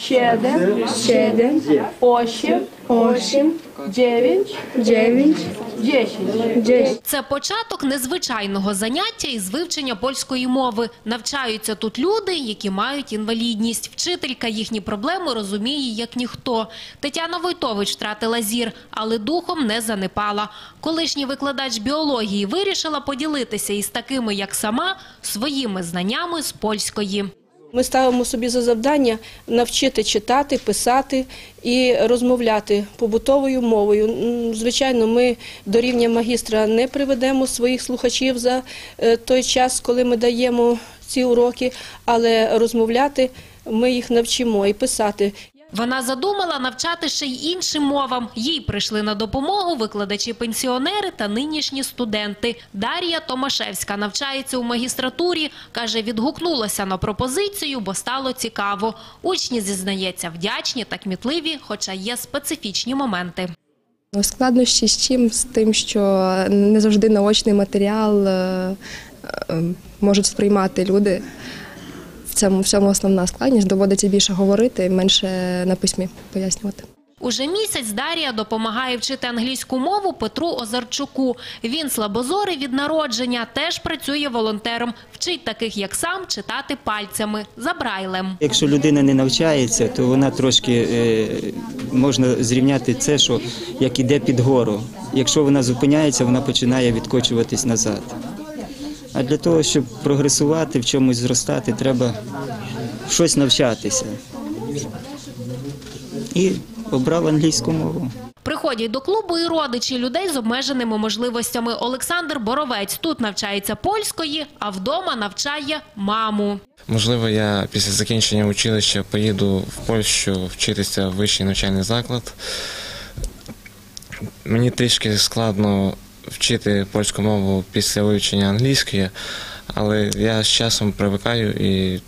Siedem, siedem, osiem, osiem, dziewięć, dziewięć, dziesięć. десять. Це початок незвичайного заняття із вивчення польської мови. Навчаються тут люди, які мають інвалідність. Вчителька їхні проблеми розуміє, як ніхто. Тетяна Войтович втратила зір, але духом не занепала. Колишній викладач біології вирішила поділитися із такими, як сама, своїми знаннями з польської. Ми ставимо собі за завдання навчити читати, писати і розмовляти побутовою мовою. Звичайно, ми до рівня магістра не приведемо своїх слухачів за е, той час, коли ми даємо ці уроки, але розмовляти ми їх навчимо і писати. Вона задумала навчати ще й іншим мовам. Їй прийшли на допомогу викладачі-пенсіонери та нинішні студенти. Дар'я Томашевська навчається у магістратурі. Каже, відгукнулася на пропозицію, бо стало цікаво. Учні, зізнається, вдячні та кмітливі, хоча є специфічні моменти. Складнощі з чим? З тим, що не завжди наочний матеріал е, е, можуть сприймати люди. Цьому, в цьому основна складність. Доводиться більше говорити, менше на письмі пояснювати. Уже місяць Дар'я допомагає вчити англійську мову Петру Озарчуку. Він слабозорий від народження, теж працює волонтером. Вчить таких, як сам, читати пальцями за брайлем. Якщо людина не навчається, то вона трошки е, можна зрівняти це, що як іде під гору. Якщо вона зупиняється, вона починає відкочуватись назад. А для того, щоб прогресувати, в чомусь зростати, треба щось навчатися. І обрав англійську мову. Приходять до клубу і родичі людей з обмеженими можливостями. Олександр Боровець тут навчається польської, а вдома навчає маму. Можливо, я після закінчення училища поїду в Польщу вчитися в вищий навчальний заклад. Мені трішки складно вчити польську мову після вивчення англійської, але я з часом привикаю і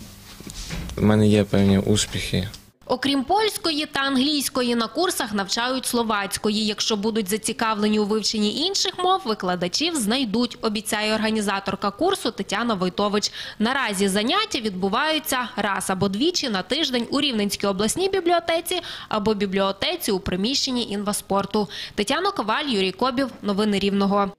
в мене є певні успіхи. Окрім польської та англійської, на курсах навчають словацької. Якщо будуть зацікавлені у вивченні інших мов, викладачів знайдуть, обіцяє організаторка курсу Тетяна Войтович. Наразі заняття відбуваються раз або двічі на тиждень у Рівненській обласній бібліотеці або бібліотеці у приміщенні інваспорту. Тетяна Коваль, Юрій Кобів. Новини Рівного.